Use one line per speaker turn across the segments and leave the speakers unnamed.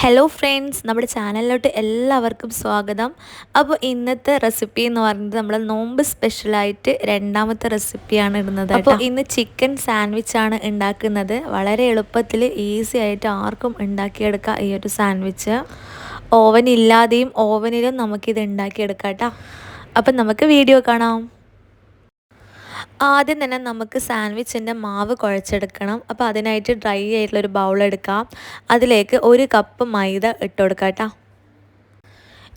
Hello friends നമ്മുടെ ചാനലിലോട്ട് എല്ലാവർക്കും സ്വാഗതം. അപ്പോൾ ഇന്നത്തെ റെസിപ്പി എന്ന് പറയുന്നത് നമ്മൾ നോമ്പ് സ്പെഷ്യലായിട്ട് രണ്ടാമത്തെ റെസിപ്പിയാണ് ഇടുന്നത് അപ്പോൾ ഇന്ന് ചിക്കൻ സാൻഡ്വിച്ച് ആണ് ഉണ്ടാക്കുന്നത് വളരെ എളുപ്പത്തിൽ ഈസി ആയിട്ട് ആർക്കും ഉണ്ടാക്കിയെടുക്കാം ഈ ഒരു സാൻഡ്വിച്ച് ഓവൻ ഇല്ലാതെയും ഓവനിലും നമുക്കിത് ഉണ്ടാക്കിയെടുക്കാം കേട്ടോ. അപ്പം നമുക്ക് വീഡിയോ കാണാം. ആദ്യം തന്നെ നമുക്ക് സാൻഡ്വിച്ചിന്റെ മാവ് കുഴച്ചെടുക്കണം. അപ്പോൾ അതിനായിട്ട് ഡ്രൈ ആയിട്ടുള്ളൊരു ബൗൾ എടുക്കാം. അതിലേക്ക് ഒരു കപ്പ് മൈദ ഇട്ട് കൊടുക്കാം കേട്ടോ.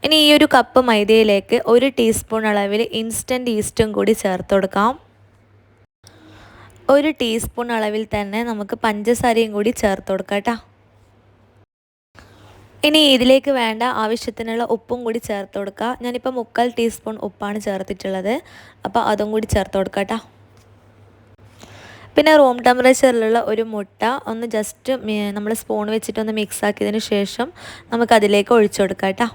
ഇനി ഈ ഒരു കപ്പ് മൈദയിലേക്ക് ഒരു ടീസ്പൂൺ അളവിൽ ഇൻസ്റ്റന്റ് ഈസ്റ്റും കൂടി ചേർത്ത് കൊടുക്കാം. ഒരു ടീസ്പൂൺ അളവിൽ തന്നെ നമുക്ക് പഞ്ചസാരയും കൂടി ചേർത്ത് കൊടുക്കാം കേട്ടോ. ഇനി ഇതിലേക്ക് വേണ്ട ആവശ്യത്തിനുള്ള ഉപ്പും കൂടി ചേർത്ത് കൊടുക്കുക. ഞാനിപ്പോൾ മുക്കാൽ ടീസ്പൂൺ ഉപ്പാണ് ചേർത്തിട്ടുള്ളത്. അപ്പോൾ അതും കൂടി ചേർത്ത് കൊടുക്കുക കേട്ടോ. പിന്നെ റൂം ടെമ്പറേച്ചറിലുള്ള ഒരു മുട്ട ഒന്ന് ജസ്റ്റ് നമ്മൾ സ്പൂൺ വെച്ചിട്ടൊന്ന് മിക്സ് ആക്കിയതിന് ശേഷം നമുക്കതിലേക്ക് ഒഴിച്ചു കൊടുക്കാം കേട്ടോ.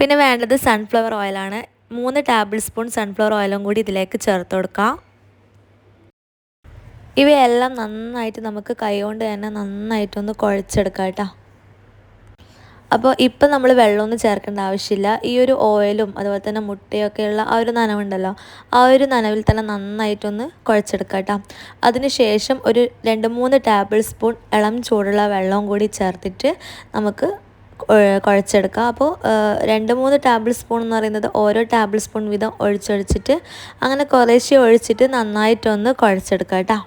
പിന്നെ വേണ്ടത് സൺഫ്ലവർ ഓയിലാണ് മൂന്ന് ടേബിൾ സ്പൂൺ സൺഫ്ലവർ ഓയിലും കൂടി ഇതിലേക്ക് ചേർത്ത് കൊടുക്കാം ഇവയെല്ലാം നന്നായിട്ട് നമുക്ക് കൈകൊണ്ട് തന്നെ നന്നായിട്ടൊന്ന് കുഴച്ചെടുക്കാം കേട്ടോ. അപ്പോൾ ഇപ്പം നമ്മൾ വെള്ളമൊന്നും ചേർക്കേണ്ട ആവശ്യമില്ല. ഈ ഒരു ഓയിലും അതുപോലെ തന്നെ മുട്ടയൊക്കെയുള്ള ആ ഒരു നനവുണ്ടല്ലോ ആ ഒരു നനവിൽ തന്നെ നന്നായിട്ടൊന്ന് കുഴച്ചെടുക്കാം കേട്ടോ. അതിനുശേഷം ഒരു രണ്ട് മൂന്ന് ടേബിൾ സ്പൂൺ ഇളം ചൂടുള്ള വെള്ളവും കൂടി ചേർത്തിട്ട് നമുക്ക് കുഴച്ചെടുക്കാം. അപ്പോൾ രണ്ട് മൂന്ന് ടേബിൾ സ്പൂൺ എന്ന് പറയുന്നത് ഓരോ ടേബിൾ സ്പൂൺ വീതം ഒഴിച്ചൊഴിച്ചിട്ട് അങ്ങനെ കുറേശ്ശെ ഒഴിച്ചിട്ട് നന്നായിട്ടൊന്ന് കുഴച്ചെടുക്കുക കേട്ടോ.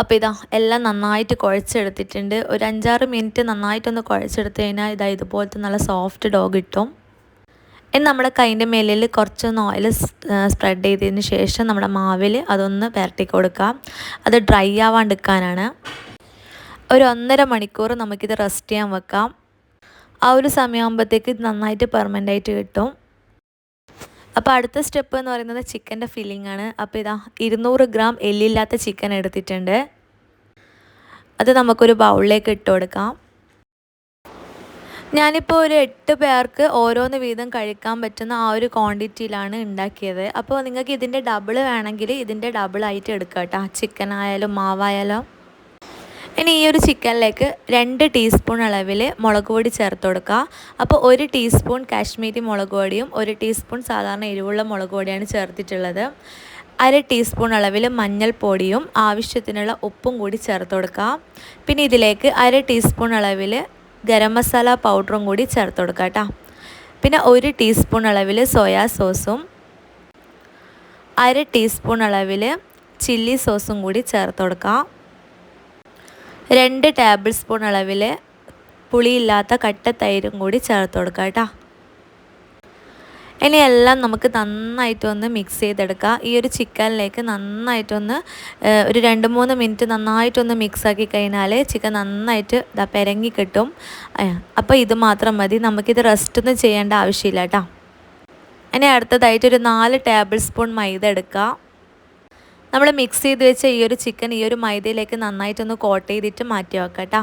അപ്പോൾ ഇതാ എല്ലാം നന്നായിട്ട് കുഴച്ചെടുത്തിട്ടുണ്ട്. ഒരു അഞ്ചാറ് മിനിറ്റ് നന്നായിട്ടൊന്ന് കുഴച്ചെടുത്ത് കഴിഞ്ഞാൽ ഇതാ ഇതുപോലത്തെ നല്ല സോഫ്റ്റ് ഡോ കിട്ടും. ഇനി നമ്മുടെ കൈന്റെ മേലിൽ കുറച്ചൊന്ന് ഓയിൽ സ്പ്രെഡ് ചെയ്തതിന് ശേഷം നമ്മുടെ മാവിൽ അതൊന്ന് പുരട്ടി കൊടുക്കാം. അത് ഡ്രൈ ആവാണ്ടിരിക്കാനാണ് ഒരു ഒന്നര മണിക്കൂർ നമുക്കിത് റെസ്റ്റ് ചെയ്യാൻ വെക്കാം. ആ ഒരു സമയമാകുമ്പോഴത്തേക്ക് ഇത് നന്നായിട്ട് പെർമനന്റ് ആയിട്ട് കിട്ടും. അപ്പോൾ അടുത്ത സ്റ്റെപ്പ് എന്ന് പറയുന്നത് ചിക്കന്റെ ഫില്ലിംഗ് ആണ്. അപ്പോൾ ഇതാ ഇരുന്നൂറ് ഗ്രാം എല്ലില്ലാത്ത ചിക്കൻ എടുത്തിട്ടുണ്ട്. അത് നമുക്കൊരു ബൗളിലേക്ക് ഇട്ട് കൊടുക്കാം. ഞാനിപ്പോൾ ഒരു എട്ട് പേർക്ക് ഓരോന്ന് വീതം കഴിക്കാൻ പറ്റുന്ന ആ ഒരു ക്വാണ്ടിറ്റിയിലാണ് ഉണ്ടാക്കിയത്. അപ്പോൾ നിങ്ങൾക്ക് ഇതിന്റെ ഡബിൾ വേണമെങ്കിൽ ഇതിന്റെ ഡബിളായിട്ട് എടുക്കുക കേട്ടോ. ചിക്കൻ ആയാലും മാവായാലും. ഇനി ഈ ഒരു ചിക്കനിലേക്ക് രണ്ട് ടീസ്പൂൺ അളവിൽ മുളക് പൊടി ചേർത്ത് കൊടുക്കുക അപ്പോൾ ഒരു ടീസ്പൂൺ കാശ്മീരി മുളക് പൊടിയും ഒരു ടീസ്പൂൺ സാധാരണ എരിവുള്ള മുളക് പൊടിയാണ് ചേർത്തിട്ടുള്ളത്. അര ടീസ്പൂൺ അളവിൽ മഞ്ഞൾപ്പൊടിയും ആവശ്യത്തിനുള്ള ഉപ്പും കൂടി ചേർത്ത് കൊടുക്കാം. പിന്നെ ഇതിലേക്ക് അര ടീസ്പൂൺ അളവിൽ ഗരം മസാല പൗഡറും കൂടി ചേർത്ത് കൊടുക്കുക കേട്ടോ. പിന്നെ ഒരു ടീസ്പൂൺ അളവിൽ സോയാ സോസും അര ടീസ്പൂൺ അളവിൽ ചില്ലി സോസും കൂടി ചേർത്ത് കൊടുക്കാം. രണ്ട് ടേബിൾ സ്പൂൺ അളവിൽ പുളിയില്ലാത്ത കട്ട തൈരും കൂടി ചേർത്ത് കൊടുക്കുക കേട്ടോ. ഇനി എല്ലാം നമുക്ക് നന്നായിട്ടൊന്ന് മിക്സ് ചെയ്തെടുക്കുക ഈ ഒരു ചിക്കനിലേക്ക് നന്നായിട്ടൊന്ന് ഒരു രണ്ട് മൂന്ന് മിനിറ്റ് നന്നായിട്ടൊന്ന് മിക്സ് ആക്കി കഴിഞ്ഞാൽ ചിക്കൻ നന്നായിട്ട് ഇതാ പെരങ്ങി കിട്ടും. അപ്പോൾ ഇത് മാത്രം മതി. നമുക്കിത് റെസ്റ്റ് ഒന്നും ചെയ്യേണ്ട ആവശ്യമില്ല കേട്ടോ. ഇനി അടുത്തതായിട്ട് ഒരു നാല് ടേബിൾ സ്പൂൺ മൈദ എടുക്കുക നമ്മൾ മിക്സ് ചെയ്ത് വെച്ച ഈ ഒരു ചിക്കൻ ഈ ഒരു മൈദയിലേക്ക് നന്നായിട്ടൊന്ന് കോട്ട് ചെയ്തിട്ട് മാറ്റി വെക്കാം കേട്ടോ.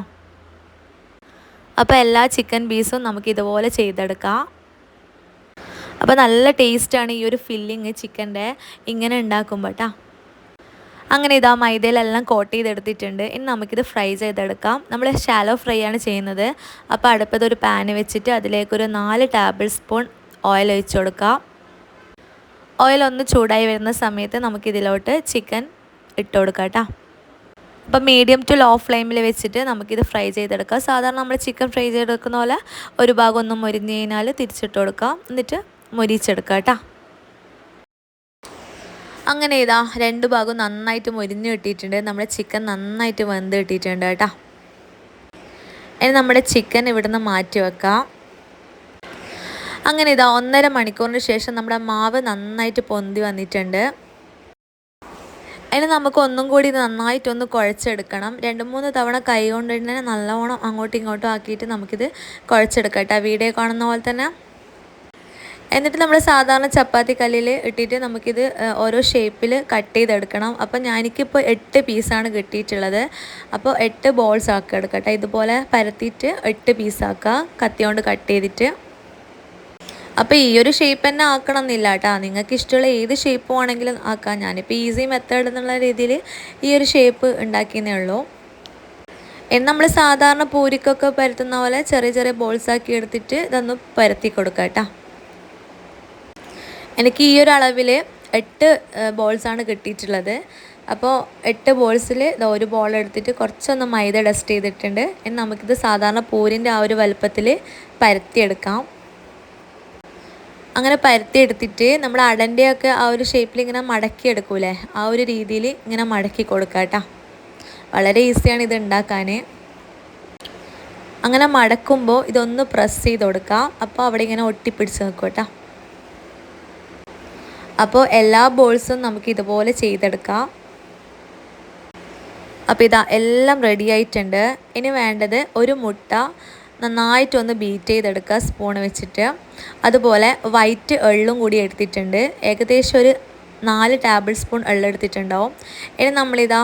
അപ്പോൾ എല്ലാ ചിക്കൻ പീസും നമുക്ക് ഇതുപോലെ ചെയ്തെടുക്കാം. അപ്പോൾ നല്ല ടേസ്റ്റാണ് ഈ ഒരു ഫില്ലിങ് ചിക്കന്റെ ഇങ്ങനെ ഉണ്ടാക്കുമ്പോൾ കേട്ടോ അങ്ങനെ ഇതാ മൈദയിലെല്ലാം കോട്ട് ചെയ്തെടുത്തിട്ടുണ്ട്. ഇനി നമുക്കിത് ഫ്രൈ ചെയ്തെടുക്കാം. നമ്മൾ ഷാലോ ഫ്രൈ ആണ് ചെയ്യുന്നത്. അപ്പോൾ അടുപ്പത്ത് ഒരു പാന് വെച്ചിട്ട് അതിലേക്കൊരു നാല് ടേബിൾ സ്പൂൺ ഓയിൽ ഒഴിച്ചു കൊടുക്കാം. ഓയിൽ ഒന്ന് ചൂടായി വരുന്ന സമയത്ത് നമുക്കിതിലോട്ട് ചിക്കൻ ഇട്ട് കൊടുക്കാം കേട്ടോ അപ്പം മീഡിയം ടു ലോ ഫ്ലെയിമിൽ വെച്ചിട്ട് നമുക്കിത് ഫ്രൈ ചെയ്തെടുക്കാം. സാധാരണ നമ്മൾ ചിക്കൻ ഫ്രൈ ചെയ്തെടുക്കുന്ന പോലെ ഒരു ഭാഗം ഒന്ന് മുരിഞ്ഞ് കഴിഞ്ഞാൽ തിരിച്ചിട്ട് കൊടുക്കാം. എന്നിട്ട് മുരിച്ചെടുക്കാം കേട്ടോ. അങ്ങനെ ഇതാ രണ്ട് ഭാഗവും നന്നായിട്ട് മുരിഞ്ഞ് കിട്ടിയിട്ടുണ്ട്. നമ്മുടെ ചിക്കൻ നന്നായിട്ട് വെന്ത് കിട്ടിയിട്ടുണ്ട് കേട്ടോ. ഇനി നമ്മുടെ ചിക്കൻ ഇവിടുന്ന് മാറ്റി വെക്കാം. അങ്ങനെ ഇതാ ഒന്നര മണിക്കൂറിന് ശേഷം നമ്മുടെ മാവ് നന്നായിട്ട് പൊന്തി വന്നിട്ടുണ്ട്. അതിന് നമുക്ക് ഒന്നും കൂടി നന്നായിട്ടൊന്ന് കുഴച്ചെടുക്കണം. രണ്ട് മൂന്ന് തവണ കൈ കൊണ്ട് തന്നെ നല്ലവണ്ണം അങ്ങോട്ടും ഇങ്ങോട്ടും ആക്കിയിട്ട് നമുക്കിത് കുഴച്ചെടുക്കാം കേട്ടോ. വീഡിയോ കാണുന്ന പോലെ തന്നെ. എന്നിട്ട് നമ്മൾ സാധാരണ ചപ്പാത്തി കല്ലിൽ ഇട്ടിട്ട് നമുക്കിത് ഓരോ ഷേപ്പിൽ കട്ട് ചെയ്തെടുക്കണം. അപ്പം ഞാനിക്കിപ്പോൾ എട്ട് പീസാണ് കിട്ടിയിട്ടുള്ളത്. അപ്പോൾ എട്ട് ബോൾസ് ആക്കി എടുക്കട്ടെ. ഇതുപോലെ പരത്തിയിട്ട് എട്ട് പീസാക്കുക കത്തി കൊണ്ട് കട്ട് ചെയ്തിട്ട്. അപ്പോൾ ഈ ഒരു ഷേപ്പ് തന്നെ ആക്കണം എന്നില്ല കേട്ടോ നിങ്ങൾക്ക് ഇഷ്ടമുള്ള ഏത് ഷേപ്പ് വേണമെങ്കിലും ആക്കാം. ഞാനിപ്പോൾ ഈസി മെത്തേഡ് എന്നുള്ള രീതിയിൽ ഈ ഒരു ഷേപ്പ് ഉണ്ടാക്കിയെന്നേ ഉള്ളൂ. എന്ന് നമ്മൾ സാധാരണ പൂരിക്കൊക്കെ പരത്തുന്ന പോലെ ചെറിയ ചെറിയ ബോൾസ് ആക്കി എടുത്തിട്ട് ഇതൊന്ന് പരത്തി കൊടുക്കാം കേട്ടോ എനിക്ക് ഈ ഒരു അളവിൽ എട്ട് ബോൾസാണ് കിട്ടിയിട്ടുള്ളത്. അപ്പോൾ എട്ട് ബോൾസിൽ ഒരു ബോൾ എടുത്തിട്ട് കുറച്ചൊന്ന് മൈദ ഡസ്റ്റ് ചെയ്തിട്ടുണ്ട്. ഇനി നമുക്കിത് സാധാരണ പൂരിന്റെ ആ ഒരു വലുപ്പത്തിൽ പരത്തിയെടുക്കാം. അങ്ങനെ പരത്തി എടുത്തിട്ട് നമ്മൾ അടന്റെയൊക്കെ ആ ഒരു ഷേപ്പിൽ ഇങ്ങനെ മടക്കി എടുക്കൂലേ ആ ഒരു രീതിയിൽ ഇങ്ങനെ മടക്കി കൊടുക്കുക കേട്ടോ. വളരെ ഈസിയാണ് ഇത് ഉണ്ടാക്കാൻ അങ്ങനെ മടക്കുമ്പോൾ ഇതൊന്ന് പ്രസ് ചെയ്ത് കൊടുക്കാം. അപ്പോൾ അവിടെ ഇങ്ങനെ ഒട്ടിപ്പിടിച്ച് നിൽക്കും കേട്ടോ. അപ്പോൾ എല്ലാ ബോൾസും നമുക്ക് ഇതുപോലെ ചെയ്തെടുക്കാം. അപ്പോൾ ഇതാ എല്ലാം റെഡി ആയിട്ടുണ്ട്. ഇനി വേണ്ടത് ഒരു മുട്ട നന്നായിട്ടൊന്ന് ബീറ്റ് ചെയ്തെടുക്കുക സ്പൂൺ വെച്ചിട്ട്. അതുപോലെ വൈറ്റ് എള്ളും കൂടി എടുത്തിട്ടുണ്ട്. ഏകദേശം ഒരു നാല് ടേബിൾ സ്പൂൺ എള്ളെടുത്തിട്ടുണ്ടാവും ഇനി നമ്മളിതാ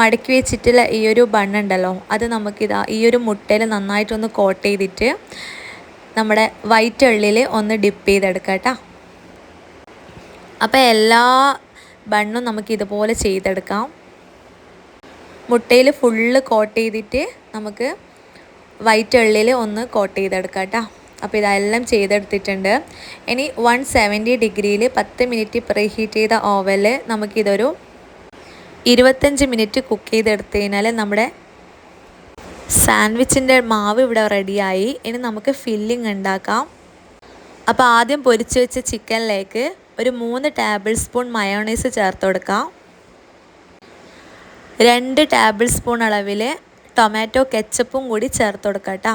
മടക്കി വെച്ചിട്ടുള്ള ഈ ഒരു ബണ്ണുണ്ടല്ലോ അത് നമുക്കിതാ ഈ ഒരു മുട്ടയിൽ നന്നായിട്ടൊന്ന് കോട്ട് ചെയ്തിട്ട് നമ്മുടെ വൈറ്റ് എള്ളിൽ ഒന്ന് ഡിപ്പ് ചെയ്തെടുക്കാം കേട്ടോ. അപ്പോൾ എല്ലാ ബണ്ണും നമുക്ക് ഇതുപോലെ ചെയ്തെടുക്കാം. മുട്ടയിൽ ഫുള്ള് കോട്ട് ചെയ്തിട്ട് നമുക്ക് വൈറ്റ് എള്ളിൽ ഒന്ന് കോട്ട് ചെയ്തെടുക്കാം കേട്ടോ അപ്പോൾ ഇതെല്ലാം ചെയ്തെടുത്തിട്ടുണ്ട്. ഇനി വൺ സെവന്റി ഡിഗ്രിയിൽ പത്ത് മിനിറ്റ് പ്രീ ഹീറ്റ് ചെയ്ത ഓവനിൽ നമുക്കിതൊരു ഇരുപത്തഞ്ച് മിനിറ്റ് കുക്ക് ചെയ്തെടുത്തു കഴിഞ്ഞാൽ നമ്മുടെ സാൻഡ്വിച്ചിന്റെ മാവ് ഇവിടെ റെഡിയായി ഇനി നമുക്ക് ഫില്ലിംഗ് ഉണ്ടാക്കാം. അപ്പോൾ ആദ്യം പൊരിച്ച് വെച്ച ചിക്കനിലേക്ക് ഒരു മൂന്ന് ടേബിൾ സ്പൂൺ മയോണൈസ് ചേർത്ത് കൊടുക്കാം. രണ്ട് ടേബിൾ സ്പൂൺ അളവിൽ ടൊമാറ്റോ കെച്ചപ്പും കൂടി ചേർത്ത് കൊടുക്കാം കേട്ടോ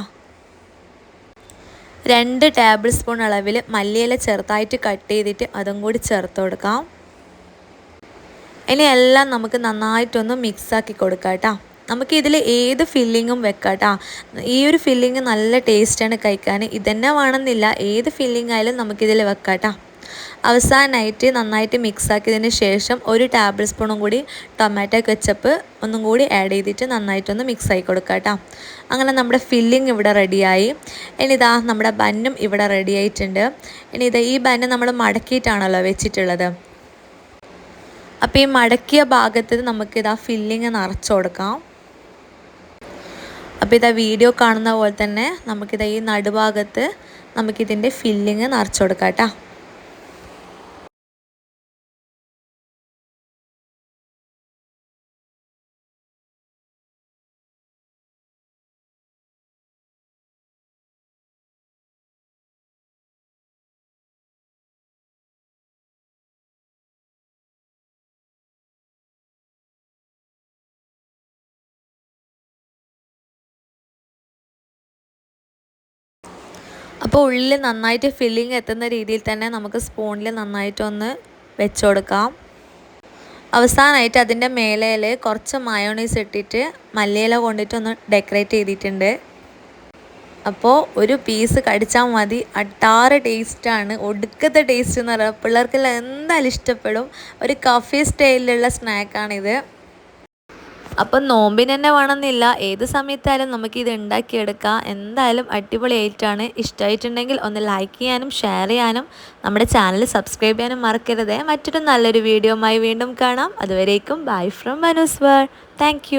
രണ്ട് ടേബിൾ സ്പൂൺ അളവിൽ മല്ലിയില ചെറുതായിട്ട് കട്ട് ചെയ്തിട്ട് അതും കൂടി ചേർത്ത് കൊടുക്കാം. ഇനി എല്ലാം നമുക്ക് നന്നായിട്ടൊന്ന് മിക്സാക്കി കൊടുക്കാം കേട്ടോ നമുക്ക് ഇതിൽ ഏത് ഫില്ലിങ്ങും വെക്കാം കേട്ടോ ഈ ഒരു ഫില്ലിങ് നല്ല ടേസ്റ്റാണ് കഴിക്കാൻ. ഇതന്നെ വേണമെന്നില്ല. ഏത് ഫില്ലിംഗ് ആയാലും നമുക്കിതിൽ വെക്കാം കേട്ടോ അവസാനമായിട്ട് നന്നായിട്ട് മിക്സ് ആക്കിയതിന് ശേഷം ഒരു ടേബിൾ സ്പൂണും കൂടി ടൊമാറ്റോ കെച്ചപ്പ് ഒന്നും കൂടി ആഡ് ചെയ്തിട്ട് നന്നായിട്ടൊന്ന് മിക്സ് ആയി കൊടുക്കുക കേട്ടോ. അങ്ങനെ നമ്മുടെ ഫില്ലിംഗ് ഇവിടെ റെഡിയായി ഇനി ഇതാ നമ്മുടെ ബന്നും ഇവിടെ റെഡി ആയിട്ടുണ്ട്. ഇനി ഇത് ഈ ബന്ന് നമ്മൾ മടക്കിയിട്ടാണല്ലോ വെച്ചിട്ടുള്ളത്. അപ്പോൾ ഈ മടക്കിയ ഭാഗത്ത് നമുക്കിതാ ഫില്ലിങ് നിറച്ചു കൊടുക്കാം. അപ്പോൾ ഇതാ വീഡിയോ കാണുന്ന പോലെ തന്നെ നമുക്കിതാ ഈ നടുഭാഗത്ത് നമുക്കിതിന്റെ ഫില്ലിങ് നിറച്ചു കൊടുക്കാം കേട്ടോ. അപ്പോൾ ഉള്ളിൽ നന്നായിട്ട് ഫില്ലിങ് എത്തുന്ന രീതിയിൽ തന്നെ നമുക്ക് സ്പൂണിൽ നന്നായിട്ടൊന്ന് വെച്ച് കൊടുക്കാം അവസാനമായിട്ട് അതിന്റെ മേലയിൽ കുറച്ച് മയോണൈസ് ഇട്ടിട്ട് മല്ലിയില കൊണ്ടിട്ടൊന്ന് ഡെക്കറേറ്റ് ചെയ്തിട്ടുണ്ട്. അപ്പോൾ ഒരു പീസ് കടിച്ചാൽ മതി. അട്ടാറ് ടേസ്റ്റാണ് ഒടുക്കത്തെ ടേസ്റ്റ് എന്ന് പറയുക പിള്ളേർക്കെല്ലാം എന്തായാലും ഇഷ്ടപ്പെടും. ഒരു കഫേ സ്റ്റൈലിലുള്ള സ്നാക്കാണിത് അപ്പം നോമ്പിന് തന്നെ വേണമെന്നില്ല. ഏത് സമയത്തായാലും നമുക്ക് ഇത് ഉണ്ടാക്കിയെടുക്കാം. എന്തായാലും അടിപൊളിയായിട്ടാണ് ഇഷ്ടമായിട്ടുണ്ടെങ്കിൽ ഒന്ന് ലൈക്ക് ചെയ്യാനും ഷെയർ ചെയ്യാനും നമ്മുടെ ചാനൽ സബ്സ്ക്രൈബ് ചെയ്യാനും മറക്കരുത്. മറ്റൊരു നല്ലൊരു വീഡിയോയുമായി വീണ്ടും കാണാം. അതുവരേക്കും bye from Manu's world thank